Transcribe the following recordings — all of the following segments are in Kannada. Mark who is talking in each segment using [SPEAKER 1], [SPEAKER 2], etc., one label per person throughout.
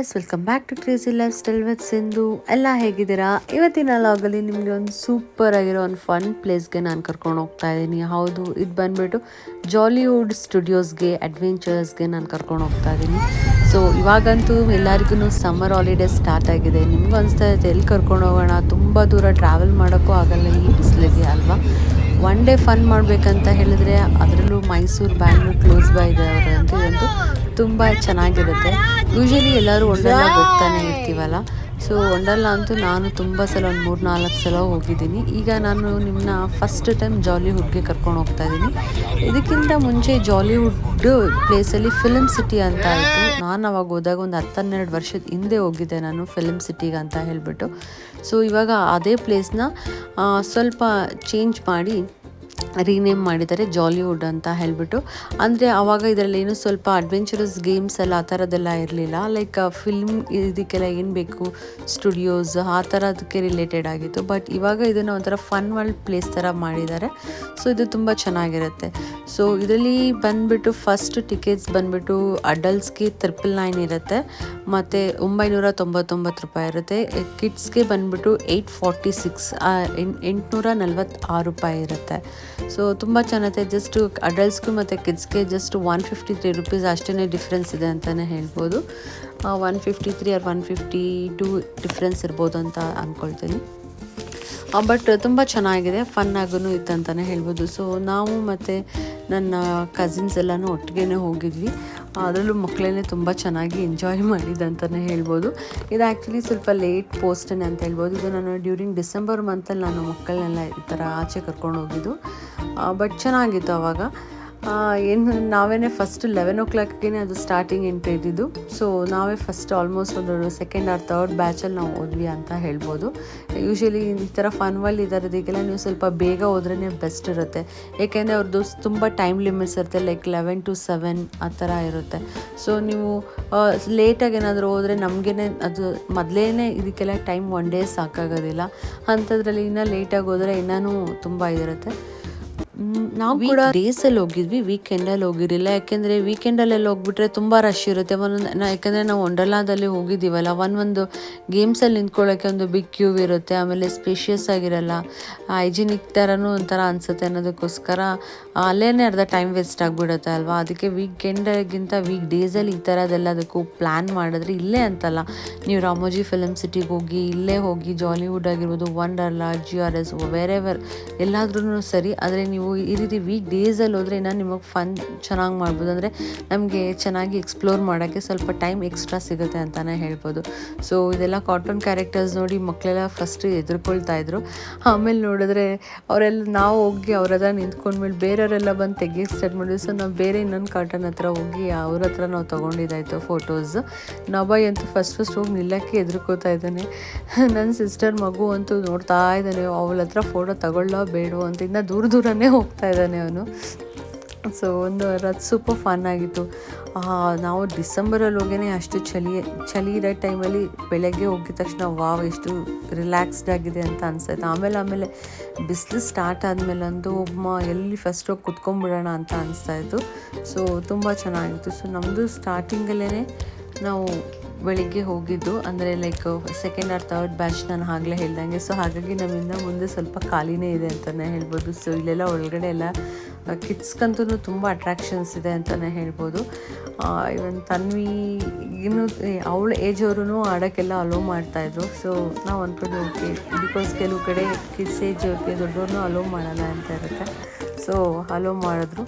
[SPEAKER 1] Guys welcome back to crazy lifestyle with Sindhu ಎಲ್ಲ ಹೇಗಿದ್ದೀರಾ? ಇವತ್ತಿನ ಲಾಗಲ್ಲಿ ನಿಮಗೆ ಒಂದು ಸೂಪರ್ ಆಗಿರೋ ಒಂದು ಫನ್ ಪ್ಲೇಸ್ಗೆ ನಾನು ಕರ್ಕೊಂಡು ಹೋಗ್ತಾ ಇದ್ದೀನಿ. ಹೌದು, ಇದು ಬಂದುಬಿಟ್ಟು ಜಾಲಿವುಡ್ ಸ್ಟುಡಿಯೋಸ್ಗೆ ಅಡ್ವೆಂಚರ್ಸ್ಗೆ ನಾನು ಕರ್ಕೊಂಡು ಹೋಗ್ತಾ ಇದ್ದೀನಿ. ಸೊ ಇವಾಗಂತೂ ಎಲ್ಲರಿಗೂ ಸಮ್ಮರ್ ಹಾಲಿಡೇ ಸ್ಟಾರ್ಟ್ ಆಗಿದೆ. ನಿಮ್ಗೆ ಅನಿಸ್ತಾ ಇದೆ ಎಲ್ಲಿ ಕರ್ಕೊಂಡು ಹೋಗೋಣ? ತುಂಬ ದೂರ ಟ್ರಾವೆಲ್ ಮಾಡೋಕ್ಕೂ ಆಗಲ್ಲ, ಈ ಬಿಸಿಲಿಗೆ ಅಲ್ವಾ? ಒನ್ ಡೇ ಫನ್ ಮಾಡಬೇಕಂತ ಹೇಳಿದ್ರೆ ಅದರಲ್ಲೂ ಮೈಸೂರು, ಬ್ಯಾಂಗ್ಳೂರ್ ಕ್ಲೋಸ್ ಬೈ ಇದೆ ಅಂತ ಇದಂತೂ ತುಂಬ ಚೆನ್ನಾಗಿರುತ್ತೆ. ಯೂಶಲಿ ಎಲ್ಲರೂ ಒಂಡಲ್ಲ ಹೋಗ್ತಾನೆ ಇರ್ತೀವಲ್ಲ. ಸೊ ವಂಡರ್ಲಾ ಅಂತೂ ನಾನು ತುಂಬ ಸಲ, ಒಂದು ಮೂರು ನಾಲ್ಕು ಸಲ ಹೋಗಿದ್ದೀನಿ. ಈಗ ನಾನು ನಿಮ್ಮನ್ನ ಫಸ್ಟ್ ಟೈಮ್ ಜಾಲಿವುಡ್ಗೆ ಕರ್ಕೊಂಡು ಹೋಗ್ತಾ ಇದ್ದೀನಿ. ಇದಕ್ಕಿಂತ ಮುಂಚೆ ಜಾಲಿವುಡ್ ಪ್ಲೇಸಲ್ಲಿ ಫಿಲಮ್ ಸಿಟಿ ಅಂತ ಆಯಿತು. ನಾನು ಅವಾಗ ಹೋದಾಗ ಒಂದು ಹತ್ತನ್ನೆರಡು ವರ್ಷದ ಹಿಂದೆ ಹೋಗಿದ್ದೆ ನಾನು ಫಿಲಮ್ ಸಿಟಿಗೆ ಅಂತ ಹೇಳಿಬಿಟ್ಟು. ಸೊ ಇವಾಗ ಅದೇ ಪ್ಲೇಸ್ನ ಸ್ವಲ್ಪ ಚೇಂಜ್ ಮಾಡಿ ರೀನೇಮ್ ಮಾಡಿದ್ದಾರೆ ಜಾಲಿವುಡ್ ಅಂತ ಹೇಳಿಬಿಟ್ಟು. ಅಂದರೆ ಆವಾಗ ಇದರಲ್ಲಿ ಏನು ಸ್ವಲ್ಪ ಅಡ್ವೆಂಚರಸ್ ಗೇಮ್ಸ್ ಎಲ್ಲ ಆ ಥರದ್ದೆಲ್ಲ ಇರಲಿಲ್ಲ. ಲೈಕ್ ಫಿಲ್ಮ್ ಇದಕ್ಕೆಲ್ಲ ಏನು ಬೇಕು? ಸ್ಟುಡಿಯೋಸ್ ಆ ಥರದಕ್ಕೆ ರಿಲೇಟೆಡ್ ಆಗಿತ್ತು. ಬಟ್ ಇವಾಗ ಇದನ್ನು ಒಂಥರ ಫನ್ ವರ್ಲ್ಡ್ ಪ್ಲೇಸ್ ಥರ ಮಾಡಿದ್ದಾರೆ. ಸೊ ಇದು ತುಂಬ ಚೆನ್ನಾಗಿರುತ್ತೆ. ಸೊ ಇದರಲ್ಲಿ ಬಂದುಬಿಟ್ಟು ಫಸ್ಟ್ ಟಿಕೆಟ್ಸ್ ಬಂದುಬಿಟ್ಟು ಅಡಲ್ಟ್ಸ್ಗೆ ತ್ರಿಪಲ್ ನೈನ್ ಇರುತ್ತೆ. ಮತ್ತು ಒಂಬೈನೂರ ತೊಂಬತ್ತೊಂಬತ್ತು ರೂಪಾಯಿ ಇರುತ್ತೆ. ಕಿಡ್ಸ್ಗೆ ಬಂದುಬಿಟ್ಟು ಏಯ್ಟ್ ಫಾರ್ಟಿ ಸಿಕ್ಸ್ ಎಂಟುನೂರ ನಲ್ವತ್ತಾರು ರೂಪಾಯಿ ಇರುತ್ತೆ. ಸೊ ತುಂಬ ಚೆನ್ನಾಗಿದೆ. ಜಸ್ಟ್ ಅಡಲ್ಟ್ಸ್ಗೂ ಮತ್ತು ಕಿಡ್ಸ್ಗೆ just one fifty three rupees ಅಷ್ಟೇ ಡಿಫ್ರೆನ್ಸ್ ಇದೆ ಅಂತಲೇ ಹೇಳ್ಬೋದು. One fifty three or one fifty two difference ಇರ್ಬೋದು ಅಂತ ಅಂದ್ಕೊಳ್ತೀನಿ ಬಟ್ ತುಂಬ ಚೆನ್ನಾಗಿದೆ. ಫನ್ ಆಗೂ ಇತ್ತು ಅಂತಲೇ ಹೇಳ್ಬೋದು. ಸೊ ನಾವು ಮತ್ತು ನನ್ನ ಕಸಿನ್ಸ್ ಎಲ್ಲನೂ ಒಟ್ಟಿಗೆ ಹೋಗಿದ್ವಿ. ಅದರಲ್ಲೂ ಮಕ್ಕಳೇ ತುಂಬ ಚೆನ್ನಾಗಿ ಎಂಜಾಯ್ ಮಾಡಿದೆ ಅಂತಲೇ ಹೇಳ್ಬೋದು. ಇದು ಆ್ಯಕ್ಚುಲಿ ಸ್ವಲ್ಪ ಲೇಟ್ ಪೋಸ್ಟನ್ನೇ ಅಂತ ಹೇಳ್ಬೋದು. ಇದು ನಾನು ಡ್ಯೂರಿಂಗ್ ಡಿಸೆಂಬರ್ ಮಂತಲ್ಲಿ ನಾನು ಮಕ್ಕಳನ್ನೆಲ್ಲ ಈ ಥರ ಆಚೆ ಕರ್ಕೊಂಡು ಹೋಗಿದ್ದು. ಬಟ್ ಚೆನ್ನಾಗಿತ್ತು ಆವಾಗ ಏನು ನಾವೇ ಫಸ್ಟ್ ಲೆವೆನ್ ಓ ಕ್ಲಾಕ್ಗೆ ಅದು ಸ್ಟಾರ್ಟಿಂಗ್ ಎಂಟ್ರಿ ಇದ್ದಿದ್ದು. ಸೊ ನಾವೇ ಫಸ್ಟ್ ಆಲ್ಮೋಸ್ಟ್ ಒಂದು ಸೆಕೆಂಡ್ ಆರ್ ತರ್ಡ್ ಬ್ಯಾಚಲ್ಲಿ ನಾವು ಓದ್ವಿ ಅಂತ ಹೇಳ್ಬೋದು. ಯೂಶಲಿ ಈ ಥರ ಫನ್ ವಲ್ ಇದರದಕ್ಕೆಲ್ಲ ನೀವು ಸ್ವಲ್ಪ ಬೇಗ ಹೋದ್ರೇ ಬೆಸ್ಟ್ ಇರುತ್ತೆ. ಏಕೆಂದರೆ ಅವ್ರದ್ದು ತುಂಬ ಟೈಮ್ ಲಿಮಿಟ್ಸ್ ಇರುತ್ತೆ ಲೈಕ್ ಲೆವೆನ್ ಟು ಸೆವೆನ್ ಆ ಥರ ಇರುತ್ತೆ. ಸೊ ನೀವು ಲೇಟಾಗಿ ಏನಾದರೂ ಹೋದರೆ ನಮಗೇನೆ ಅದು ಮೊದಲೇ ಇದಕ್ಕೆಲ್ಲ ಟೈಮ್ ಒನ್ ಡೇ ಸಾಕಾಗೋದಿಲ್ಲ. ಅಂಥದ್ರಲ್ಲಿ ಇನ್ನೂ ಲೇಟಾಗಿ ಹೋದರೆ ಇನ್ನೂ ತುಂಬ ಇದಿರುತ್ತೆ ನಾವು ಕೂಡ ಡೇಸಲ್ಲಿ ಹೋಗಿದ್ವಿ ವೀಕೆಂಡಲ್ಲಿ ಹೋಗಿರಲಿಲ್ಲ. ಯಾಕೆಂದರೆ ವೀಕೆಂಡಲ್ಲೆಲ್ಲ ಹೋಗ್ಬಿಟ್ರೆ ತುಂಬ ರಶ್ ಇರುತ್ತೆ. ಒಂದೊಂದು ನಾ ಯಾಕೆಂದರೆ ನಾವು ಒಂಡರ್ಲಾದಲ್ಲಿ ಹೋಗಿದ್ದೀವಲ್ಲ ಒಂದೊಂದು ಗೇಮ್ಸಲ್ಲಿ ನಿಂತ್ಕೊಳ್ಳೋಕೆ ಒಂದು ಬಿಗ್ ಕ್ಯೂ ಇರುತ್ತೆ ಆಮೇಲೆ ಸ್ಪೇಷಿಯಸ್ ಆಗಿರಲ್ಲ. ಹೈಜಿನಿಕ್ ಥರನೂ ಒಂಥರ ಅನ್ಸುತ್ತೆ ಅನ್ನೋದಕ್ಕೋಸ್ಕರ ಅಲ್ಲೇ ಅರ್ಧ ಟೈಮ್ ವೇಸ್ಟ್ ಆಗಿಬಿಡುತ್ತೆ ಅಲ್ವಾ? ಅದಕ್ಕೆ ವೀಕೆಂಡ್ಗಿಂತ ವೀಕ್ ಡೇಸಲ್ಲಿ ಈ ಥರದ್ದೆಲ್ಲದಕ್ಕೂ ಪ್ಲ್ಯಾನ್ ಮಾಡಿದ್ರೆ ಇಲ್ಲೇ ಅಂತಲ್ಲ. ನೀವು ರಾಮೋಜಿ ಫಿಲಮ್ ಸಿಟಿಗೆ ಹೋಗಿ ಇಲ್ಲೇ ಹೋಗಿ ಜಾಲಿವುಡ್ ಆಗಿರ್ಬೋದು Wonderla G R S wherever ಎಲ್ಲಾದ್ರೂ ಸರಿ. ಆದರೆ ನೀವು ಈ ರೀತಿ ವೀಕ್ ಡೇಸಲ್ಲಿ ಹೋದರೆ ನಾನು ನಿಮಗೆ ಫನ್ ಚೆನ್ನಾಗಿ ಮಾಡ್ಬೋದು. ಅಂದರೆ ನಮಗೆ ಚೆನ್ನಾಗಿ ಎಕ್ಸ್ಪ್ಲೋರ್ ಮಾಡೋಕ್ಕೆ ಸ್ವಲ್ಪ ಟೈಮ್ ಎಕ್ಸ್ಟ್ರಾ ಸಿಗುತ್ತೆ ಅಂತಲೇ ಹೇಳ್ಬೋದು. ಸೊ ಇದೆಲ್ಲ ಕಾಟನ್ ಕ್ಯಾರೆಕ್ಟರ್ಸ್ ನೋಡಿ ಮಕ್ಕಳೆಲ್ಲ ಫಸ್ಟ್ ಎದುರ್ಕೊಳ್ತಾ ಇದ್ರು. ಆಮೇಲೆ ನೋಡಿದ್ರೆ ಅವರೆಲ್ಲ ನಾವು ಹೋಗಿ ಅವ್ರ ಹತ್ರ ನಿಂತ್ಕೊಂಡ್ಮೇಲೆ ಬೇರೆಯವರೆಲ್ಲ ಬಂದು ತೆಗಿಯಕ್ಕೆ ಸ್ಟಾರ್ಟ್ ಮಾಡಿದ್ವಿ ಸೊ ನಾವು ಬೇರೆ ಇನ್ನೊಂದು ಕಾಟನ್ ಹತ್ರ ಹೋಗಿ ಅವ್ರ ಹತ್ರ ನಾವು ತೊಗೊಂಡಿದ್ದಾಯಿತು ಫೋಟೋಸ್ ನಬಾಯ್ ಅಂತೂ ಫಸ್ಟ್ ಫಸ್ಟ್ ಹೋಗಿ ನಿಲ್ಲಕ್ಕೆ ಎದುರ್ಕೋತಾ ಇದ್ದಾನೆ. ನನ್ನ ಸಿಸ್ಟರ್ ಮಗು ಅಂತೂ ನೋಡ್ತಾ ಇದ್ದಾನೆ. ಅವಳ ಹತ್ರ ಫೋಟೋ ತಗೊಳ್ಳೋ ಬೇಡೋ ಅಂತ. ಇನ್ನೂ ದೂರ ದೂರನೇ ಹೋಗ್ತಾ ಇದ್ದಾನೆ ಅವನು. ಸೊ ಒಂದು ವಾರ ಸೂಪರ್ ಫನ್ ಆಗಿತ್ತು. ನಾವು ಡಿಸೆಂಬರಲ್ಲಿ ಹೋಗೇ ಅಷ್ಟು ಚಳಿ ಚಳಿ ಇರೋ ಟೈಮಲ್ಲಿ ಬೆಳಗ್ಗೆ ಹೋಗಿದ ತಕ್ಷಣ ವಾವ್, ಎಷ್ಟು ರಿಲ್ಯಾಕ್ಸ್ಡ್ ಆಗಿದೆ ಅಂತ ಅನ್ಸುತ್ತೆ. ಆಮೇಲೆ ಆಮೇಲೆ ಬಿಸಿಲು ಸ್ಟಾರ್ಟ್ ಆದಮೇಲೆ ಅಂತೂ ಒಬ್ಬ ಎಲ್ಲಿ ಫಸ್ಟ್ ಹೋಗಿ ಕುತ್ಕೊಂಡ್ಬಿಡೋಣ ಅಂತ ಅನಿಸ್ತಾಯಿತ್ತು ಸೊ ತುಂಬ ಚೆನ್ನಾಗಿತ್ತು. ಸೊ ನಮ್ಮದು ಸ್ಟಾರ್ಟಿಂಗಲ್ಲೇ ನಾವು ಬೆಳಿಗ್ಗೆ ಹೋಗಿದ್ದು, ಅಂದರೆ like second or third batch ನಾನು ಆಗಲೇ ಹೇಳ್ದಂಗೆ. ಸೊ ಹಾಗಾಗಿ ನಮ್ಮಿಂದ ಮುಂದೆ ಸ್ವಲ್ಪ ಖಾಲಿನೇ ಇದೆ ಅಂತಲೇ ಹೇಳ್ಬೋದು. ಸೊ ಇಲ್ಲೆಲ್ಲ ಒಳಗಡೆ ಎಲ್ಲ ಕಿಡ್ಸ್ಗಂತೂ ತುಂಬ ಅಟ್ರಾಕ್ಷನ್ಸ್ ಇದೆ ಅಂತಲೇ ಹೇಳ್ಬೋದು. ಇವನ್ ತನ್ವಿ, ಇನ್ನು ಅವಳ ಏಜ್ ಅವರು ಆಡೋಕ್ಕೆಲ್ಲ ಅಲೋ ಮಾಡ್ತಾಯಿದ್ರು ಸೊ ನಾವು ಅಂದ್ಕೊಂಡು ಓಕೆ ಬಿಕಾಸ್ ಕೆಲವು ಕಡೆ ಕಿಡ್ಸ್ ಏಜ್ ಅವ್ರಿಗೆ ದೊಡ್ಡವ್ರನ್ನೂ ಅಲೋ ಮಾಡಲ್ಲ ಅಂತ ಇರುತ್ತೆ. ಸೊ ಹಲೋ ಮಾಡಿದ್ರು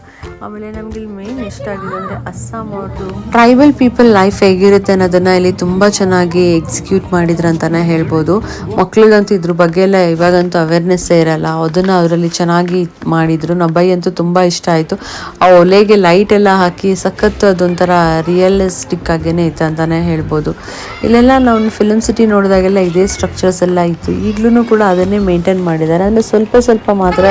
[SPEAKER 1] ಆಮೇಲೆ ನಮ್ಗೆ ಇಲ್ಲಿ ಮೇನ್ ಇಷ್ಟ ಆಗಿದೆ ಅಂದರೆ ಅಸ್ಸಾಂ ಅವ್ರದ್ದು ಟ್ರೈಬಲ್ ಪೀಪಲ್ ಲೈಫ್ ಹೇಗಿರುತ್ತೆ ಅನ್ನೋದನ್ನು ಇಲ್ಲಿ ತುಂಬ ಚೆನ್ನಾಗಿ ಎಕ್ಸಿಕ್ಯೂಟ್ ಮಾಡಿದ್ರು ಅಂತಲೇ ಹೇಳ್ಬೋದು. ಮಕ್ಳಿಗಂತೂ ಇದ್ರ ಬಗ್ಗೆ ಎಲ್ಲ ಇವಾಗಂತೂ ಅವೇರ್ನೆಸ್ಸೇ ಇರಲ್ಲ. ಅದನ್ನು ಅವರಲ್ಲಿ ಚೆನ್ನಾಗಿ ಮಾಡಿದರು. ನಬ್ಬೈ ಅಂತೂ ತುಂಬ ಇಷ್ಟ ಆಯಿತು. ಆ ಒಲೆಗೆ ಲೈಟ್ ಎಲ್ಲ ಹಾಕಿ ಸಖತ್ ಅದೊಂಥರ ರಿಯಲಿಸ್ಟಿಕ್ ಆಗೇನೆ ಇತ್ತು ಅಂತಲೇ ಹೇಳ್ಬೋದು. ಇಲ್ಲೆಲ್ಲ ನಾವು ಫಿಲಮ್ ಸಿಟಿ ನೋಡಿದಾಗೆಲ್ಲ ಇದೇ ಸ್ಟ್ರಕ್ಚರ್ಸ್ ಎಲ್ಲ ಇತ್ತು. ಈಗಲೂ ಕೂಡ ಅದನ್ನೇ ಮೇಂಟೈನ್ ಮಾಡಿದ್ದಾರೆ. ಅಂದರೆ ಸ್ವಲ್ಪ ಸ್ವಲ್ಪ ಮಾತ್ರ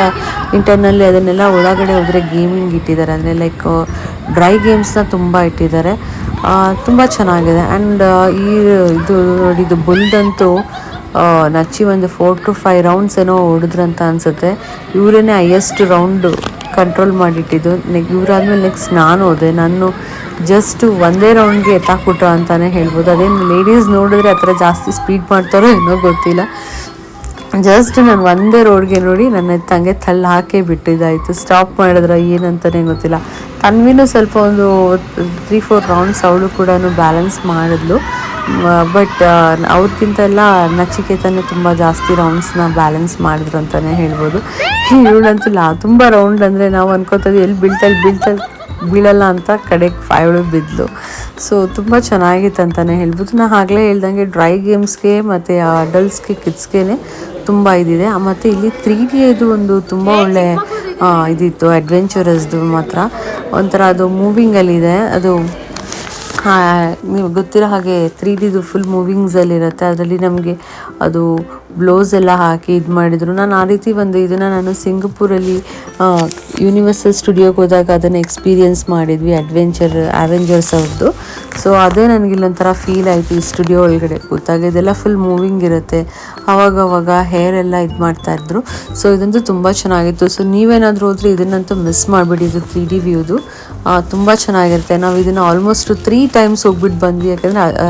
[SPEAKER 1] ಇಂಟರ್ನಲ್ಲಿ ಅದನ್ನೆಲ್ಲ ಒಳಗಡೆ ಹೋದರೆ ಗೇಮಿಂಗ್ ಇಟ್ಟಿದ್ದಾರೆ. ಅಂದರೆ ಲೈಕ್ ಡ್ರೈ ಗೇಮ್ಸ್ನ ತುಂಬ ಇಟ್ಟಿದ್ದಾರೆ. ತುಂಬ ಚೆನ್ನಾಗಿದೆ. ಆ್ಯಂಡ್ ಈ, ಇದು ಇದು ಬುಲ್ದಂತೂ ನಚ್ಚಿ ಒಂದು ಫೋರ್ ಟು ಫೈವ್ ರೌಂಡ್ಸ್ ಏನೋ ಹೊಡೆದ್ರಂತ ಅನಿಸುತ್ತೆ. ಇವರೇನೆ ಹೈಯೆಸ್ಟ್ ರೌಂಡ್ ಕಂಟ್ರೋಲ್ ಮಾಡಿಟ್ಟಿದ್ದು. ಇವರಾದ್ಮೇಲೆ ನೆಕ್ಸ್ಟ್ ನಾನು ಹೋದೆ. ನಾನು ಜಸ್ಟ್ ಒಂದೇ ರೌಂಡ್ಗೆ ಎತ್ತಾಕ್ಬಿಟ್ರು ಅಂತಲೇ ಹೇಳ್ಬೋದು. ಅದೇನು ಲೇಡೀಸ್ ನೋಡಿದ್ರೆ ಆ ಥರ ಜಾಸ್ತಿ ಸ್ಪೀಡ್ ಮಾಡ್ತಾರೋ ಏನೋ ಗೊತ್ತಿಲ್ಲ. ಜಸ್ಟ್ ನಾನು ಒಂದೇ ರೋಡ್ಗೆ ನೋಡಿ ನನ್ನ ತಂಗೆ ತಳ್ಳಿ ಹಾಕೇ ಬಿಟ್ಟಿದ್ದಾಯಿತು. ಸ್ಟಾಪ್ ಮಾಡಿದ್ರೆ ಏನಂತಲೇ ಗೊತ್ತಿಲ್ಲ. ತನ್ವಿನೂ ಸ್ವಲ್ಪ ಒಂದು ತ್ರೀ ಫೋರ್ ರೌಂಡ್ಸ್ ಅವಳು ಕೂಡ ಬ್ಯಾಲೆನ್ಸ್ ಮಾಡಿದ್ಲು. ಬಟ್ ಅವ್ರಿಗಿಂತ ಎಲ್ಲ ನಚಿಕೇತನೇ ತುಂಬ ಜಾಸ್ತಿ ರೌಂಡ್ಸ್ನ ಬ್ಯಾಲೆನ್ಸ್ ಮಾಡಿದ್ರು ಅಂತಲೇ ಹೇಳ್ಬೋದು. ಇವಳಂತೂ ಲಾ, ತುಂಬ ರೌಂಡ್ ಅಂದರೆ ನಾವು ಅನ್ಕೋತೀವಿ ಎಲ್ಲಿ ಬೀಳ್ತಲ್ಲಿ ಬೀಳ್ತಲ್ಲಿ ಬೀಳಲ್ಲ ಅಂತ ಕಡೆಗೆ ಫೈವ್ ಬಿದ್ದಲು ಸೊ ತುಂಬ ಚೆನ್ನಾಗಿತ್ತು ಅಂತಲೇ ಹೇಳ್ಬೋದು. ನಾನು ಆಗಲೇ ಹೇಳ್ದಂಗೆ ಡ್ರೈ ಗೇಮ್ಸ್ಗೆ ಮತ್ತು ಅಡಲ್ಟ್ಸ್ಗೆ ಕಿಡ್ಸ್ಗೆ ತುಂಬ ಇದಿದೆ. ಮತ್ತು ಇಲ್ಲಿ ತ್ರೀ ಡಿ ಇದು ಒಂದು ತುಂಬ ಒಳ್ಳೆ ಇದಿತ್ತು ಅಡ್ವೆಂಚರಸ್ದು ಮಾತ್ರ. ಒಂಥರ ಅದು ಮೂವಿಂಗಲ್ಲಿದೆ ಅದು ನೀವು ಗೊತ್ತಿರೋ ಹಾಗೆ ತ್ರೀ ಡಿದು ಫುಲ್ ಮೂವಿಂಗ್ಸಲ್ಲಿರುತ್ತೆ ಅದರಲ್ಲಿ ನಮಗೆ ಅದು ಬ್ಲೌಸ್ ಎಲ್ಲ ಹಾಕಿ ಇದು ಮಾಡಿದರು. ನಾನು ಆ ರೀತಿ ಒಂದು ಇದನ್ನು ನಾನು ಸಿಂಗಪೂರಲ್ಲಿ ಯೂನಿವರ್ಸಲ್ ಸ್ಟುಡಿಯೋಗೆ ಹೋದಾಗ ಅದನ್ನು ಎಕ್ಸ್ಪೀರಿಯೆನ್ಸ್ ಮಾಡಿದ್ವಿ ಅಡ್ವೆಂಚರ್ ಅವೆಂಜರ್ಸ್ ಅವ್ರದ್ದು ಸೊ ಅದೇ ನನಗೆ ಇಲ್ಲೊಂಥರ ಫೀಲ್ ಆಯಿತು ಈ ಸ್ಟುಡಿಯೋ ಒಳಗಡೆ ಕೂತಾಗ. ಇದೆಲ್ಲ ಫುಲ್ ಮೂವಿಂಗ್ ಇರುತ್ತೆ. ಅವಾಗವಾಗ ಅವಾಗ ಹೇರ್ ಎಲ್ಲ ಇದು ಮಾಡ್ತಾ ಇದ್ರು. ಸೊ ಇದಂತೂ ತುಂಬ ಚೆನ್ನಾಗಿತ್ತು. ಸೊ ನೀವೇನಾದರೂ ಹೋದರೆ ಇದನ್ನಂತೂ ಮಿಸ್ ಮಾಡಿಬಿಡಿ. ಇದು ತ್ರೀ ಡಿ ವ್ಯೂದು ತುಂಬ ಚೆನ್ನಾಗಿರುತ್ತೆ. ನಾವು ಇದನ್ನು ಆಲ್ಮೋಸ್ಟ್ ತ್ರೀ ಟೈಮ್ಸ್ ಹೋಗ್ಬಿಟ್ಟು ಬಂದ್ವಿ. ಯಾಕಂದರೆ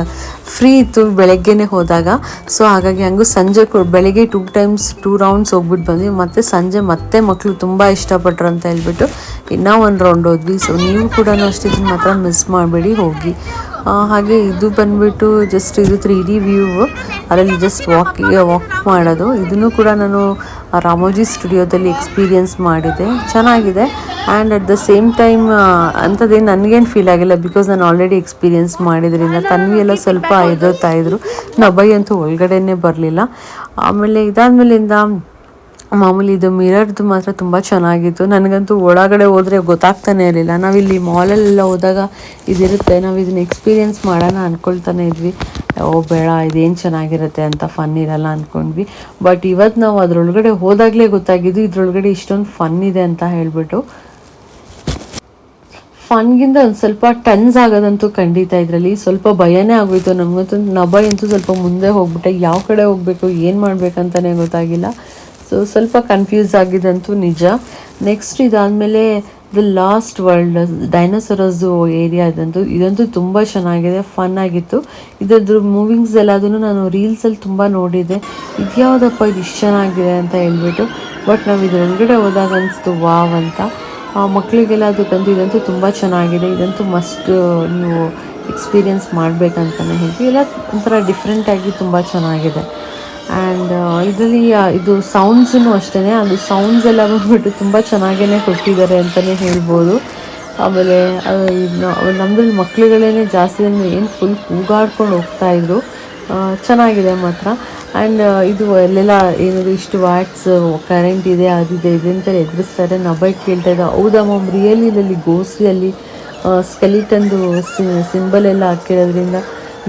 [SPEAKER 1] ಫ್ರೀ ಇತ್ತು ಬೆಳಗ್ಗೆನೇ ಹೋದಾಗ. ಸೊ ಹಾಗಾಗಿ ಹಂಗೂ ಸಂಜೆ ಬೆಳಗ್ಗೆ ಟೂ ಟೈಮ್ಸ್ ಟೂ ರೌಂಡ್ಸ್ ಹೋಗ್ಬಿಟ್ಟು ಬಂದ್ವಿ. ಮತ್ತು ಸಂಜೆ ಮತ್ತೆ ಮಕ್ಕಳು ತುಂಬ ಇಷ್ಟಪಟ್ರು ಅಂತ ಹೇಳ್ಬಿಟ್ಟು ಇನ್ನೂ ಒಂದು ರೌಂಡ್ ಹೋದ್ವಿ. ಸೊ ನೀವು ಕೂಡ ಅಷ್ಟೇ ಇದನ್ನು ಮಾತ್ರ ಮಿಸ್ ಮಾಡಬೇಡಿ, ಹೋಗಿ. ಹಾಗೆ ಇದು ಬಂದ್ಬಿಟ್ಟು ಜಸ್ಟ್ ಇದು ತ್ರೀ ಡಿ ವ್ಯೂ ಅದರಲ್ಲಿ ಜಸ್ಟ್ ವಾಕ್ ವಾಕ್ ಮಾಡೋದು. ಇದನ್ನು ಕೂಡ ನಾನು ರಾಮೋಜಿ ಸ್ಟುಡಿಯೋದಲ್ಲಿ ಎಕ್ಸ್ಪೀರಿಯನ್ಸ್ ಮಾಡಿದೆ. ಚೆನ್ನಾಗಿದೆ. And at the same time ಅಂಥದ್ದೇನು ನನಗೇನು ಫೀಲ್ ಆಗಿಲ್ಲ ಬಿಕಾಸ್ ನಾನು ಆಲ್ರೆಡಿ ಎಕ್ಸ್ಪೀರಿಯನ್ಸ್ ಮಾಡಿದ್ರಿಂದ ತನ್ವಿ ಎಲ್ಲ ಸ್ವಲ್ಪ ಎದುರ್ತಾ ಇದ್ರು. ನಬೈ ಅಂತೂ ಒಳಗಡೆನೇ ಬರಲಿಲ್ಲ. ಆಮೇಲೆ ಇದಾದ್ಮೇಲಿಂದ ಮಾಮೂಲಿ ಇದು ಮಿರರ್ದು ಮಾತ್ರ ತುಂಬ ಚೆನ್ನಾಗಿತ್ತು. ನನಗಂತೂ ಒಳಗಡೆ ಹೋದರೆ ಗೊತ್ತಾಗ್ತಾನೆ ಇರಲಿಲ್ಲ. ನಾವಿಲ್ಲಿ ಮಾಲಲ್ಲೆಲ್ಲ ಹೋದಾಗ ಇದಿರುತ್ತೆ. ನಾವು ಇದನ್ನ ಎಕ್ಸ್ಪೀರಿಯೆನ್ಸ್ ಮಾಡೋಣ ಅಂದ್ಕೊಳ್ತಾನೆ ಇದ್ವಿ. ಓ ಬೇಡ ಇದೇನು ಚೆನ್ನಾಗಿರುತ್ತೆ ಅಂತ ಫನ್ ಇರಲ್ಲ ಅಂದ್ಕೊಂಡ್ವಿ ಬಟ್ ಇವತ್ತು ನಾವು ಅದರೊಳಗಡೆ ಹೋದಾಗಲೇ ಗೊತ್ತಾಗಿದ್ದು ಇದರೊಳಗಡೆ ಇಷ್ಟೊಂದು ಫನ್ ಇದೆ ಅಂತ ಹೇಳ್ಬಿಟ್ಟು ಫನ್ಗಿಂತ ಒಂದು ಸ್ವಲ್ಪ ಟನ್ಸ್ ಆಗೋದಂತೂ ಖಂಡಿತ ಇದರಲ್ಲಿ. ಸ್ವಲ್ಪ ಭಯನೇ ಆಗೋಯ್ತು. ನಮಗಂತೂ ನಭ ಅಂತೂ ಸ್ವಲ್ಪ ಮುಂದೆ ಹೋಗ್ಬಿಟ್ಟೆ. ಯಾವ ಕಡೆ ಹೋಗಬೇಕು, ಏನು ಮಾಡಬೇಕಂತಲೇ ಗೊತ್ತಾಗಿಲ್ಲ. ಸೊ ಸ್ವಲ್ಪ ಕನ್ಫ್ಯೂಸ್ ಆಗಿದಂತೂ ನಿಜ. ನೆಕ್ಸ್ಟ್ ಇದಾದಮೇಲೆ ದ ಲಾಸ್ಟ್ ವರ್ಲ್ಡ್ ಡೈನೋಸರಸ್ದು ಏರಿಯಾ ಇದಂತೂ ಇದಂತೂ ತುಂಬ ಚೆನ್ನಾಗಿದೆ ಫನ್ ಆಗಿತ್ತು. ಇದರದ್ದು ಮೂವಿಂಗ್ಸ್ ಎಲ್ಲದನ್ನು ನಾನು ರೀಲ್ಸಲ್ಲಿ ತುಂಬ ನೋಡಿದ್ದೆ. ಇದ್ಯಾವುದಪ್ಪ ಇದು ಇಷ್ಟು ಚೆನ್ನಾಗಿದೆ ಅಂತ ಹೇಳ್ಬಿಟ್ಟು. ಬಟ್ ನಾವು ಇದ್ರೊಳಗಡೆ ಹೋದಾಗ ಅನಿಸ್ತು, ವಾವ್ ಅಂತ. ಮಕ್ಕಳಿಗೆಲ್ಲ ತಂದು ಇದಂತೂ ತುಂಬ ಚೆನ್ನಾಗಿದೆ. ಇದಂತೂ ಮಸ್ಟ್ ನೀವು ಎಕ್ಸ್ಪೀರಿಯನ್ಸ್ ಮಾಡಬೇಕಂತಲೇ ಹೇಳ್ತೀವಿ. ಎಲ್ಲ ಒಂಥರ ಡಿಫ್ರೆಂಟಾಗಿ ತುಂಬ ಚೆನ್ನಾಗಿದೆ. ಆ್ಯಂಡ್ ಇದರಲ್ಲಿ ಇದು ಸೌಂಡ್ಸೂ ಅಷ್ಟೇ ಅದು ಸೌಂಡ್ಸ್ ಎಲ್ಲ ಬಂದುಬಿಟ್ಟು ತುಂಬ ಚೆನ್ನಾಗೇ ಕೊಟ್ಟಿದ್ದಾರೆ ಅಂತಲೇ ಹೇಳ್ಬೋದು. ಆಮೇಲೆ ನಮ್ಮದ್ರಲ್ಲಿ ಮಕ್ಳುಗಳೇನೆ ಜಾಸ್ತಿ ಅಂದರೆ ಏನು ಫುಲ್ ಕೂಗಾಡ್ಕೊಂಡು ಹೋಗ್ತಾಯಿದ್ರು ಚೆನ್ನಾಗಿದೆ ಮಾತ್ರ. ಆ್ಯಂಡ್ ಇದು ಅಲ್ಲೆಲ್ಲ ಏನಾದ್ರು ಇಷ್ಟು ವ್ಯಾಟ್ಸ್ ಕರೆಂಟ್ ಇದೆ ಅದಿದೆ ಇದೆ ಅಂತ ಎದುರಿಸ್ತಾರೆ ನಬೈ ಕೇಳ್ತಾ ಇದ್ದ. ಹೌದಾ ಮ್ಯಾಮ್ ರಿಯಲಿ ಇಲ್ಲಿ ಗೋಸ್ರಿಯಲ್ಲಿ ಸ್ಕೆಲಿಟನ್ದು ಸಿಂಬಲ್ ಎಲ್ಲ ಹಾಕಿರೋದ್ರಿಂದ.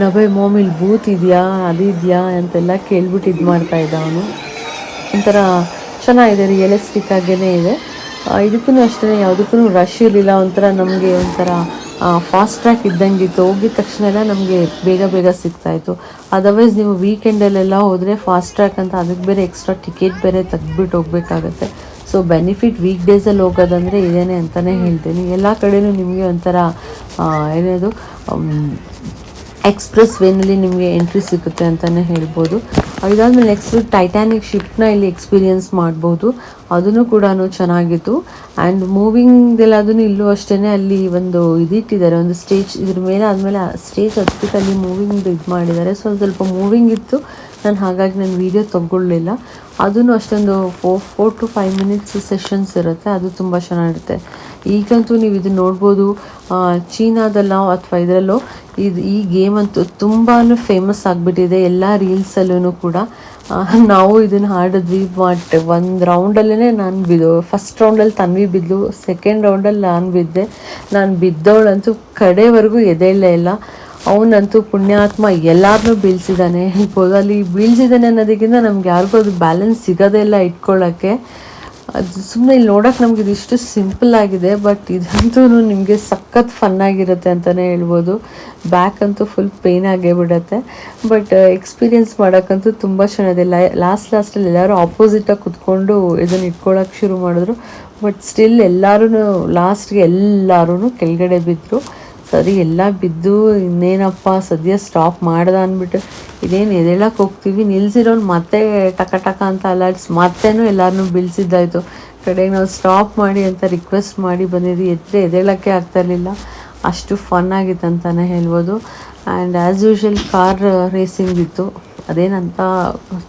[SPEAKER 1] ನಬೈ ಮೋಮ್ ಇಲ್ಲಿ ಬೂತ್ ಇದೆಯಾ ಅದಿದೆಯಾ ಅಂತೆಲ್ಲ ಕೇಳ್ಬಿಟ್ಟು ಇದು ಮಾಡ್ತಾ ಇದ್ದ ಅವನು. ಒಂಥರ ಚೆನ್ನಾಗಿದೆ ರಿಯಲಿಸ್ಟಿಕ್ ಆಗೇ ಇದೆ. ಇದಕ್ಕೂ ಅಷ್ಟೇ ಯಾವುದಕ್ಕೂ ರಶ್ ಇರಲಿಲ್ಲ, ಒಂಥರ ನಮಗೆ ಒಂಥರ ಫಾಸ್ಟ್ ಟ್ರ್ಯಾಕ್ ಇದ್ದಂಗಿತ್ತು ಹೋಗಿದ ತಕ್ಷಣ ನಮಗೆ ಬೇಗ ಬೇಗ ಸಿಗ್ತಾಯಿತ್ತು ಅದರ್ವೈಸ್ ನೀವು ವೀಕೆಂಡಲ್ಲೆಲ್ಲ ಹೋದರೆ ಫಾಸ್ಟ್ ಟ್ರ್ಯಾಕ್ ಅಂತ ಅದಕ್ಕೆ ಬೇರೆ ಎಕ್ಸ್ಟ್ರಾ ಟಿಕೆಟ್ ಬೇರೆ ತೆಗ್ದುಬಿಟ್ಟು ಹೋಗಬೇಕಾಗತ್ತೆ. ಸೊ ಬೆನಿಫಿಟ್ ವೀಕ್ ಡೇಸಲ್ಲಿ ಹೋಗೋದಂದರೆ ಇದೇನೆ ಅಂತಲೇ ಹೇಳ್ತೀನಿ. ಎಲ್ಲ ಕಡೆಯೂ ನಿಮಗೆ ಒಂಥರ ಏನದು ಎಕ್ಸ್ಪ್ರೆಸ್ ವೇನಲ್ಲಿ ನಿಮಗೆ ಎಂಟ್ರಿ ಸಿಗುತ್ತೆ ಅಂತಲೇ ಹೇಳ್ಬೋದು. ಇದಾದಮೇಲೆ ನೆಕ್ಸ್ಟ್ ಟೈಟ್ಯಾನಿಕ್ ಶಿಪ್ನ ಇಲ್ಲಿ ಎಕ್ಸ್ಪೀರಿಯನ್ಸ್ ಮಾಡ್ಬೋದು. ಅದನ್ನು ಕೂಡ ಚೆನ್ನಾಗಿತ್ತು. ಆ್ಯಂಡ್ ಮೂವಿಂಗ್ದೆಲ್ಲ ಅದನ್ನು ಇಲ್ಲೂ ಅಷ್ಟೇ ಅಲ್ಲಿ ಒಂದು ಇದಿಟ್ಟಿದ್ದಾರೆ. ಒಂದು ಸ್ಟೇಜ್ ಇದ್ರ ಮೇಲೆ ಆದಮೇಲೆ ಸ್ಟೇಜ್ ಹತ್ತಿಕ್ಕೆ ಅಲ್ಲಿ ಮೂವಿಂಗ್ ಇದು ಮಾಡಿದ್ದಾರೆ ಸೊ ಸ್ವಲ್ಪ ಮೂವಿಂಗ್ ಇತ್ತು. ನಾನು ಹಾಗಾಗಿ ನಾನು ವೀಡಿಯೋ ತೊಗೊಳ್ಳಲಿಲ್ಲ ಅದನ್ನು ಅಷ್ಟೊಂದು four four to five minutes sessions ಇರುತ್ತೆ. ಅದು ತುಂಬ ಚೆನ್ನಾಗಿರುತ್ತೆ. ಈಗಂತೂ ನೀವು ಇದನ್ನ ನೋಡ್ಬೋದು. ಚೀನಾದಲ್ಲೋ ಅಥವಾ ಇದರಲ್ಲೋ ಇದು ಈ ಗೇಮ್ ಅಂತೂ ತುಂಬಾ ಫೇಮಸ್ ಆಗಿಬಿಟ್ಟಿದೆ. ಎಲ್ಲ ರೀಲ್ಸಲ್ಲೂ ಕೂಡ. ನಾವು ಇದನ್ನು ಆಡಿದ್ವಿ ಬಟ್ ಒಂದು ರೌಂಡಲ್ಲೇ ನಾನು ಬಿದ್ದು ಫಸ್ಟ್ ರೌಂಡಲ್ಲಿ ತನ್ವಿ ಬಿದ್ದು ಸೆಕೆಂಡ್ ರೌಂಡಲ್ಲಿ ನಾನು ಬಿದ್ದೆ. ನಾನು ಬಿದ್ದವಳಂತೂ ಕಡೆವರೆಗೂ ಎದೆಯಲ್ಲೇ ಇಲ್ಲ. ಅವನಂತೂ ಪುಣ್ಯಾತ್ಮ ಎಲ್ಲಾರನ್ನೂ ಬೀಳ್ಸಿದ್ದಾನೆ ಹೇಳ್ಬೋದು ಅಲ್ಲಿ ಬೀಳ್ಸಿದ್ದಾನೆ ಅನ್ನೋದಕ್ಕಿಂತ ನಮ್ಗೆ ಯಾರಿಗೂ ಅದು ಬ್ಯಾಲೆನ್ಸ್ ಸಿಗೋದೇ ಇಲ್ಲ ಇಟ್ಕೊಳ್ಳೋಕ್ಕೆ. ಅದು ಸುಮ್ಮನೆ ಇಲ್ಲಿ ನೋಡೋಕೆ ನಮ್ಗೆ ಇದಿಷ್ಟು ಸಿಂಪಲ್ ಆಗಿದೆ ಬಟ್ ಇದಂತೂ ನಿಮಗೆ ಸಖತ್ ಫನ್ ಆಗಿರುತ್ತೆ ಅಂತಲೇ ಹೇಳ್ಬೋದು. ಬ್ಯಾಕ್ ಅಂತೂ ಫುಲ್ ಪೇನ್ ಆಗೇ ಬಿಡುತ್ತೆ. ಬಟ್ ಎಕ್ಸ್ಪೀರಿಯನ್ಸ್ ಮಾಡೋಕ್ಕಂತೂ ತುಂಬ ಚೆನ್ನಾಗಿದೆ. ಲಾಸ್ಟ್ ಲಾಸ್ಟಲ್ಲಿ ಎಲ್ಲರೂ ಆಪೋಸಿಟಾಗಿ ಕುತ್ಕೊಂಡು ಇದನ್ನು ಇಟ್ಕೊಳ್ಳೋಕೆ ಶುರು ಮಾಡಿದ್ರು. ಬಟ್ ಸ್ಟಿಲ್ ಎಲ್ಲರೂ ಲಾಸ್ಟ್ಗೆ ಎಲ್ಲರೂ ಕೆಳಗಡೆ ಬಿದ್ದರು ಸರಿ ಎಲ್ಲ ಬಿದ್ದು ಇನ್ನೇನಪ್ಪ, ಸದ್ಯ ಸ್ಟಾಪ್ ಮಾಡ್ದ ಅಂದ್ಬಿಟ್ಟು ಇದೇನು ಎದೇಳಕ್ಕೆ ಹೋಗ್ತೀವಿ? ನಿಲ್ಸಿರೋನು ಮತ್ತೆ ಟಕ ಟಕ ಅಂತ ಅಲಾಡ್ಸ್ ಮತ್ತೇನು ಎಲ್ಲರನ್ನೂ ಬೀಳ್ಸಿದ್ದಾಯ್ತು. ಕಡೆಗೆ ನಾವು ಸ್ಟಾಪ್ ಮಾಡಿ ಅಂತ ರಿಕ್ವೆಸ್ಟ್ ಮಾಡಿ ಬಂದಿದ್ವಿ. ಎದ್ರೆ ಎದೇಳಕ್ಕೆ ಆಗ್ತಾ ಇರಲಿಲ್ಲ. ಅಷ್ಟು ಫನ್ ಆಗಿತ್ತು ಅಂತಲೇ ಹೇಳ್ಬೋದು. And as usual car racing ಇತ್ತು. ಅದೇನಂತ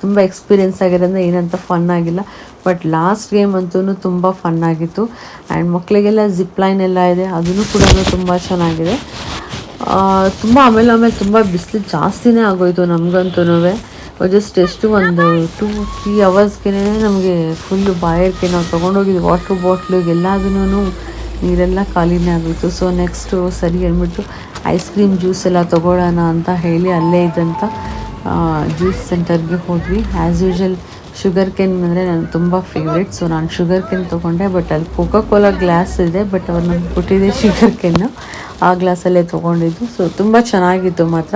[SPEAKER 1] ತುಂಬ ಎಕ್ಸ್ಪೀರಿಯೆನ್ಸ್ ಆಗಿರೋದ್ರಿಂದ ಏನಂತ ಫನ್ ಆಗಿಲ್ಲ. ಬಟ್ ಲಾಸ್ಟ್ ಗೇಮ್ ಅಂತೂ ತುಂಬ ಫನ್ ಆಗಿತ್ತು. ಆ್ಯಂಡ್ ಮಕ್ಕಳಿಗೆಲ್ಲ ಜಿಪ್ ಲೈನ್ ಎಲ್ಲ ಇದೆ, ಅದನ್ನು ಕೂಡ ತುಂಬ ಚೆನ್ನಾಗಿದೆ. ತುಂಬ ಆಮೇಲೆ ಆಮೇಲೆ ತುಂಬ ಬಿಸಿಲು ಜಾಸ್ತಿನೇ ಆಗೋಯ್ತು ನಮಗಂತೂ ಜಸ್ಟ್ ಎಷ್ಟು ಒಂದು ಟೂ ತ್ರೀ ಅವರ್ಸ್ಗೆ ನಮಗೆ ಫುಲ್ಲು ಬಾಯರ್ಕೆ ನಾವು ತೊಗೊಂಡೋಗಿದ್ದು ವಾಟ್ರ್ ಬಾಟ್ಲು ಎಲ್ಲದನ್ನೂ ನೀರೆಲ್ಲ ಖಾಲಿನೇ ಆಗೋಯಿತು. ಸೊ ನೆಕ್ಸ್ಟು ಸರಿ ಹೇಳ್ಬಿಟ್ಟು ಐಸ್ ಕ್ರೀಮ್ ಜ್ಯೂಸ್ ಎಲ್ಲ ತೊಗೊಳ್ಳೋಣ ಅಂತ ಹೇಳಿ ಅಲ್ಲೇ ಇದ್ದಂಥ ಜ್ಯೂಸ್ ಸೆಂಟರ್ಗೆ ಹೋದ್ವಿ. ಆ್ಯಸ್ ಯೂಶಲ್ ಶುಗರ್ ಕೆನ್ ಅಂದರೆ ನಾನು ತುಂಬ ಫೇವ್ರೇಟ್ ಸೊ ನಾನು ಶುಗರ್ ಕೆನ್ ತೊಗೊಂಡೆ ಬಟ್ ಅಲ್ಲಿ ಕೋಕೋ ಕೋಲಾ ಗ್ಲಾಸ್ ಇದೆ ಬಟ್ ಅವ್ರು ನಮ್ಗೆ ಕೊಟ್ಟಿದೆ ಶುಗರ್ ಕೆನ್ನು ಆ ಗ್ಲಾಸಲ್ಲೇ ತೊಗೊಂಡಿದ್ದು. ಸೊ ತುಂಬ ಚೆನ್ನಾಗಿತ್ತು ಮಾತ್ರ.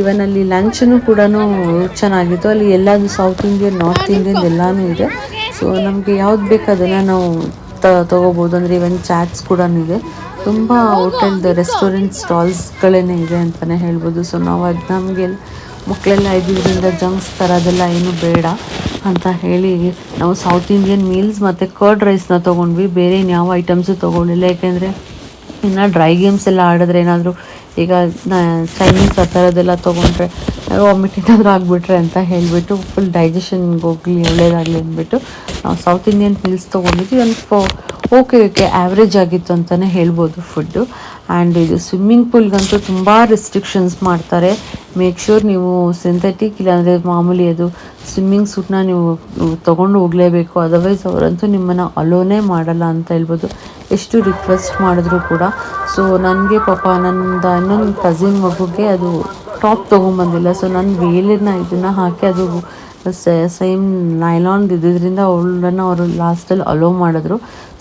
[SPEAKER 1] ಇವನ್ ಅಲ್ಲಿ ಲಂಚನು ಕೂಡ ಚೆನ್ನಾಗಿತ್ತು. ಅಲ್ಲಿ ಎಲ್ಲದು ಸೌತ್ ಇಂಡಿಯನ್ ನಾರ್ತ್ ಇಂಡಿಯನ್ ಎಲ್ಲನೂ ಇದೆ. ಸೊ ನಮಗೆ ಯಾವ್ದು ಬೇಕು ಅದನ್ನು ನಾವು ತೊಗೋಬೋದು. ಅಂದರೆ ಇವನ್ ಚಾಟ್ಸ್ ಕೂಡ ಇದೆ. ತುಂಬ ಹೋಟೆಲ್ದು ರೆಸ್ಟೋರೆಂಟ್ ಸ್ಟಾಲ್ಸ್ಗಳೇ ಇದೆ ಅಂತಲೇ ಹೇಳ್ಬೋದು. ಸೊ ನಾವು ಅದು ನಮಗೆ ಮಕ್ಕಳೆಲ್ಲ ಇದ್ದಿದ್ದರಿಂದ ಜಂಕ್ಸ್ ಥರದೆಲ್ಲ ಏನು ಬೇಡ ಅಂತ ಹೇಳಿ ನಾವು ಸೌತ್ ಇಂಡಿಯನ್ ಮೀಲ್ಸ್ ಮತ್ತು ಕರ್ಡ್ ರೈಸ್ನ ತೊಗೊಂಡ್ವಿ. ಬೇರೆ ಯಾವ ಐಟಮ್ಸು ತೊಗೊಂಡಿಲ್ಲ. ಯಾಕೆಂದರೆ ಇನ್ನು ಡ್ರೈ ಗೇಮ್ಸ್ ಎಲ್ಲ ಆಡಿದ್ರೆ ಏನಾದರೂ ಈಗ ಚೈನೀಸ್ ಆ ಥರದ್ದೆಲ್ಲ ತೊಗೊಂಡ್ರೆ ವಾಮಿಟ್ ಏನಾದರೂ ಆಗಿಬಿಟ್ರೆ ಅಂತ ಹೇಳಿಬಿಟ್ಟು ಫುಲ್ ಡೈಜೆಷನ್ಗೆ ಹೋಗಲಿ, ಒಳ್ಳೇದಾಗಲಿ ಅಂದ್ಬಿಟ್ಟು ನಾವು ಸೌತ್ ಇಂಡಿಯನ್ ಮೀಲ್ಸ್ ತೊಗೊಂಡಿದ್ವಿ. ಒಂದು ಫೋ ಓಕೆ ಓಕೆ ಆ್ಯಾವ್ರೇಜ್ ಆಗಿತ್ತು ಅಂತಲೇ ಹೇಳ್ಬೋದು ಫುಡ್ಡು ಆ್ಯಂಡ್ ಇದು ಸ್ವಿಮ್ಮಿಂಗ್ ಪೂಲ್ಗಂತೂ ತುಂಬ ರೆಸ್ಟ್ರಿಕ್ಷನ್ಸ್ ಮಾಡ್ತಾರೆ. ಮೇಕ್ ಶೂರ್ ನೀವು ಸಿಂಥೆಟಿಕ್ ಇಲ್ಲಾಂದರೆ ಮಾಮೂಲಿ ಅದು ಸ್ವಿಮ್ಮಿಂಗ್ ಸೂಟ್ನ ನೀವು ತೊಗೊಂಡು ಹೋಗಲೇಬೇಕು. ಅದರ್ವೈಸ್ ಅವರಂತೂ ನಿಮ್ಮನ್ನು ಅಲೋನೇ ಮಾಡಲ್ಲ ಅಂತ ಹೇಳ್ಬೋದು. ಎಷ್ಟು ರಿಕ್ವೆಸ್ಟ್ ಮಾಡಿದ್ರು ಕೂಡ. ಸೊ ನನಗೆ ಪಾಪ ನನ್ನ ಇನ್ನೊಂದು ಕಸಿನ್ ಮಗುಗೆ ಅದು ಟಾಪ್ ತೊಗೊಂಬಂದಿಲ್ಲ. ಸೊ ನನ್ನ ವೇಲಿನ ಇದನ್ನು ಹಾಕಿ ಅದು ಸೇಮ್ ನೈಲಾನ್ ಇದ್ದಿದ್ದರಿಂದ ಅವಳನ್ನು ಅವರು ಲಾಸ್ಟಲ್ಲಿ ಅಲೋ ಮಾಡಿದ್ರು.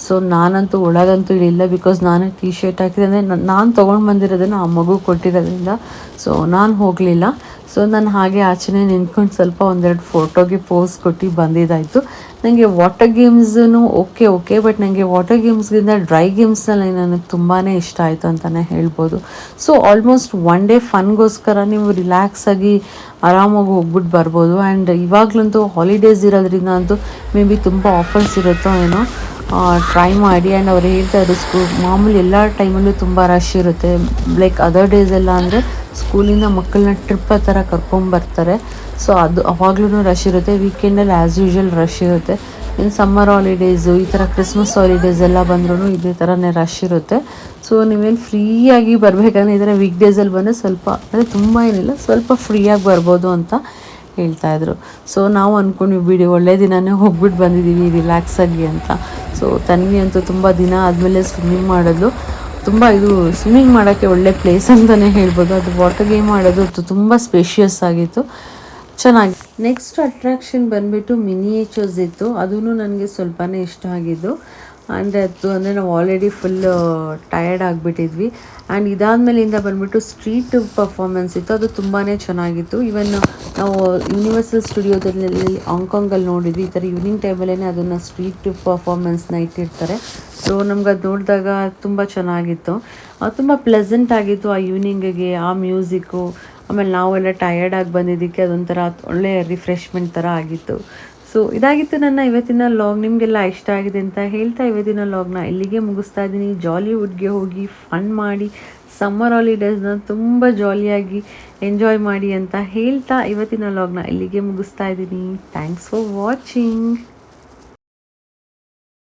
[SPEAKER 1] ಸೊ ನಾನಂತೂ ಒಳಗಂತೂ ಇಳಿಲ್ಲ ಬಿಕಾಸ್ ನಾನು ಟಿ ಶರ್ಟ್ ಹಾಕಿದೆ ಅಂದರೆ ನಾನು ತೊಗೊಂಡು ಬಂದಿರೋದನ್ನು ಆ ಮಗು ಕೊಟ್ಟಿರೋದ್ರಿಂದ. ಸೊ ನಾನು ಹೋಗಲಿಲ್ಲ. ಸೊ ನಾನು ಹಾಗೆ ಆಚೆನೆ ನಿಂತ್ಕೊಂಡು ಸ್ವಲ್ಪ ಒಂದೆರಡು ಫೋಟೋಗೆ ಪೋಸ್ ಕೊಟ್ಟು ಬಂದಿದ್ದಾಯಿತು. ನನಗೆ ವಾಟರ್ ಗೇಮ್ಸೂ ಓಕೆ ಓಕೆ ಬಟ್ ನನಗೆ ವಾಟರ್ ಗೇಮ್ಸ್ಗಿಂತ ಡ್ರೈ ಗೇಮ್ಸ್ನಲ್ಲಿ ನನಗೆ ತುಂಬಾ ಇಷ್ಟ ಆಯಿತು ಅಂತಲೇ ಹೇಳ್ಬೋದು. ಸೊ ಆಲ್ಮೋಸ್ಟ್ ಒನ್ ಡೇ ಫನ್ಗೋಸ್ಕರ ನೀವು ರಿಲ್ಯಾಕ್ಸ್ ಆಗಿ ಆರಾಮಾಗಿ ಹೋಗ್ಬಿಟ್ಟು ಬರ್ಬೋದು. ಆ್ಯಂಡ್ ಇವಾಗಲಂತೂ ಹಾಲಿಡೇಸ್ ಇರೋದ್ರಿಂದ ಅಂತೂ ಮೇ ಬಿ ತುಂಬ ಆಫರ್ಸ್ ಇರುತ್ತೋ ಏನೋ. ಟ್ರೈ ಮಾಡಿ ಆ್ಯಂಡ್ ಅವ್ರು ಹೇಳ್ತಾ ಸ್ಕೂಲ್ ಮಾಮೂಲಿ ಎಲ್ಲ ಟೈಮಲ್ಲೂ ತುಂಬ ರಶ್ ಇರುತ್ತೆ. ಲೈಕ್ ಅದರ್ ಡೇಸ್ ಎಲ್ಲ ಅಂದರೆ ಸ್ಕೂಲಿಂದ ಮಕ್ಕಳನ್ನ ಟ್ರಿಪ್ ಆ ಥರ ಕರ್ಕೊಂಬರ್ತಾರೆ ಸೊ ಅದು ಅವಾಗ್ಲೂ ರಶ್ ಇರುತ್ತೆ. ವೀಕೆಂಡಲ್ಲಿ ಆ್ಯಸ್ ಯೂಶ್ವಲ್ ರಶ್ ಇರುತ್ತೆ. ಇನ್ನು ಸಮ್ಮರ್ ಹಾಲಿಡೇಸು ಈ ಥರ ಕ್ರಿಸ್ಮಸ್ ಹಾಲಿಡೇಸ್ ಎಲ್ಲ ಬಂದ್ರೂ ಇದೇ ಥರನೇ ರಶ್ ಇರುತ್ತೆ. ಸೊ ನೀವೇನು ಫ್ರೀಯಾಗಿ ಬರಬೇಕಂದ್ರೆ ಈ ಥರ ವೀಕ್ ಡೇಸಲ್ಲಿ ಬಂದರೆ ಸ್ವಲ್ಪ, ಅಂದರೆ ತುಂಬ ಏನಿಲ್ಲ, ಸ್ವಲ್ಪ ಫ್ರೀಯಾಗಿ ಬರ್ಬೋದು ಅಂತ ಹೇಳ್ತಾಯಿದ್ರು ಸೊ ನಾವು ಅಂದ್ಕೊಂಡ್ವಿ ಬಿಡಿ, ಒಳ್ಳೆ ದಿನವೇ ಹೋಗ್ಬಿಟ್ಟು ಬಂದಿದ್ದೀವಿ ರಿಲ್ಯಾಕ್ಸಾಗಿ ಅಂತ. ಸೊ ತನ್ವಿ ಅಂತೂ ತುಂಬ ದಿನ ಆದಮೇಲೆ ಸ್ವಿಮ್ಮಿಂಗ್ ಮಾಡೋದು ತುಂಬ ಇದು ಸ್ವಿಮ್ಮಿಂಗ್ ಮಾಡೋಕ್ಕೆ ಒಳ್ಳೆ ಪ್ಲೇಸ್ ಅಂತಲೇ ಹೇಳ್ಬೋದು. ಅದು ವಾಟರ್ ಗೇಮ್ ಆಡೋದು ತುಂಬ ಸ್ಪೇಷಿಯಸ್ ಆಗಿತ್ತು. ಚೆನ್ನಾಗಿ. ನೆಕ್ಸ್ಟ್ ಅಟ್ರಾಕ್ಷನ್ ಬಂದುಬಿಟ್ಟು ಮಿನಿಯೇಚರ್ಸ್ ಇತ್ತು. ಅದೂ ನನಗೆ ಸ್ವಲ್ಪನೇ ಇಷ್ಟ ಆಗಿದ್ದು. ಅಂದರೆ ಅದು ಅಂದರೆ ನಾವು ಆಲ್ರೆಡಿ ಫುಲ್ ಟಯರ್ಡ್ ಆಗಿಬಿಟ್ಟಿದ್ವಿ. ಆ್ಯಂಡ್ ಇದಾದಮೇಲಿಂದ ಬಂದುಬಿಟ್ಟು ಸ್ಟ್ರೀಟ್ ಪರ್ಫಾರ್ಮೆನ್ಸ್ ಇತ್ತು. ಅದು ತುಂಬಾ ಚೆನ್ನಾಗಿತ್ತು. ಈವನ್ ನಾವು ಯೂನಿವರ್ಸಲ್ ಸ್ಟುಡಿಯೋದಲ್ಲಿ ಹಾಂಗ್ಕಾಂಗಲ್ಲಿ ನೋಡಿದ್ವಿ. ಈ ಥರ ಈವ್ನಿಂಗ್ ಟೈಮಲ್ಲೇ ಅದನ್ನು ಸ್ಟ್ರೀಟ್ ಪರ್ಫಾರ್ಮೆನ್ಸ್ನ ಇಟ್ಟಿರ್ತಾರೆ ಸೊ ನಮ್ಗೆ ಅದು ನೋಡಿದಾಗ ತುಂಬ ಚೆನ್ನಾಗಿತ್ತು. ತುಂಬ ಪ್ಲೆಸೆಂಟ್ ಆಗಿತ್ತು ಆ ಈವ್ನಿಂಗಿಗೆ ಆ ಮ್ಯೂಸಿಕ್ಕು ಆಮೇಲೆ ನಾವೆಲ್ಲ ಟಯರ್ಡ್ ಆಗಿ ಬಂದಿದ್ದಕ್ಕೆ ಅದೊಂಥರ ಒಳ್ಳೆಯ ರಿಫ್ರೆಶ್ಮೆಂಟ್ ಥರ ಆಗಿತ್ತು. ಸೊ ಇದಾಗಿತ್ತು ನನ್ನ ಇವತ್ತಿನ ಲಾಗ್ ನಿಮಗೆಲ್ಲ ಇಷ್ಟ ಆಗಿದೆ ಅಂತ ಹೇಳ್ತಾ ಇವತ್ತಿನ ಲಾಗ್ನ ಇಲ್ಲಿಗೆ ಮುಗಿಸ್ತಾ ಇದ್ದೀನಿ. ಜಾಲಿವುಡ್ಗೆ ಹೋಗಿ ಫನ್ ಮಾಡಿ ಸಮ್ಮರ್ ಹಾಲಿಡೇಸ್ನ ತುಂಬ ಜಾಲಿಯಾಗಿ ಎಂಜಾಯ್ ಮಾಡಿ ಅಂತ ಹೇಳ್ತಾ ಇವತ್ತಿನ ಲಾಗ್ನ ಇಲ್ಲಿಗೆ ಮುಗಿಸ್ತಾ ಇದ್ದೀನಿ. Thanks for watching